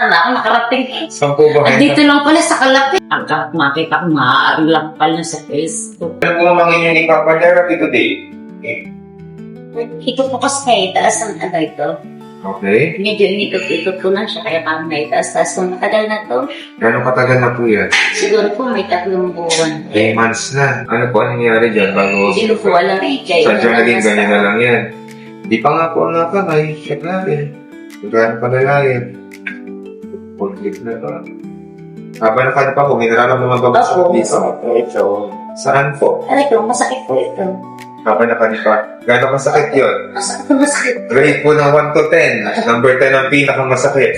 Wala ako nakarating. Saan po ba At dito lang pala sa kalapit. Pagka makita ko, maaari lang pala sa Facebook. Ano po naman ngayon ni Papa Therapy today? Ikot ko kasi kay taas ang ano ito. Okay. Medyo inikot-ikot ko na siya, kaya parang may taas-taas kung matagal na to. Gano'ng katagal na po yan? Siguro po may tatlong buwan. 3 months na. Ano po ang nangyari dyan bago? Hindi ko alam eh. Kaya Sadyang naging ganyan na lang yan. Di pa nga po nakakay. Check natin. Kung gaano pa nalalim. Full clip na to. Habang nakano pa po, may nararamdaman ba ba sa Opo. dito? Ito. Saan po? Aray ko, masakit po ito. Habang nakano pa. Gano'ng masakit yun? Masakit po, masakit. Rate po ng 1 to 10. Number 10 ang pinakamasakit.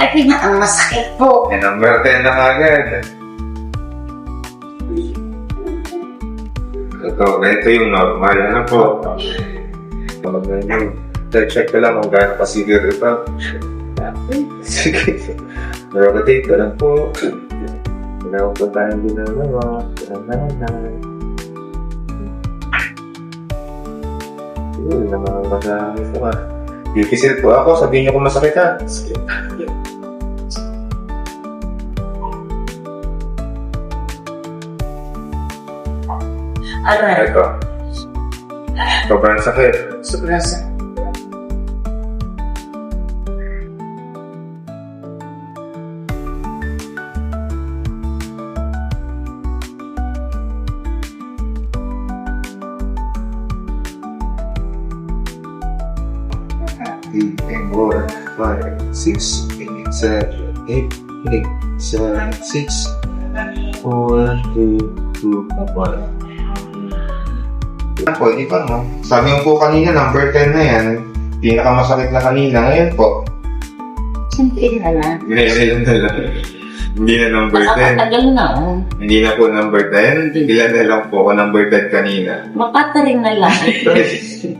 Ay, pinakang masakit po. Eh, number 10 na agad. Ito, ito yung normal. Ano po? Pag ganyan, check ko lang kung gaano ka-severe ito. Sige. Rotate ko lang po. Ginawa po tayong ginagawa. Ginagawa. Yun, namamagana ito ka. Difficult po ako. Sabihin niyo kung masakit ha. Sige. Aray. Ito. Sobrang eight, and four, five, six, eight, seven, eight, eight, seven, six, four, two, two, one. Yan po, di ba no? Sabi mo po kanina, number 10 na yan. Pinakamasakit na kanina. Ngayon po. Siyempre na lang. Ngayon na lang. Hindi na number 10. Nakakatagal na oh. Hindi na po number 10. Ilan na lang po ako number 10 kanina. Mapataring na lang.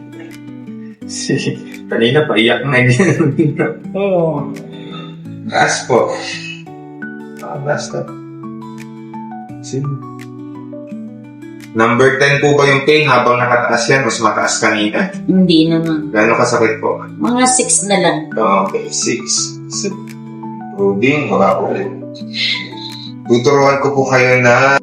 Kanina pa iyak na na. Oo. Taas po. Ah, basta. Sige. Number 10 po ba yung pain habang nakataas yan? Mas mataas kanina. Hindi naman. Gano'ng kasakit po? Mga 6 na lang. Okay, 6. Ruding, wala po rin. Tuturuan ko po kayo na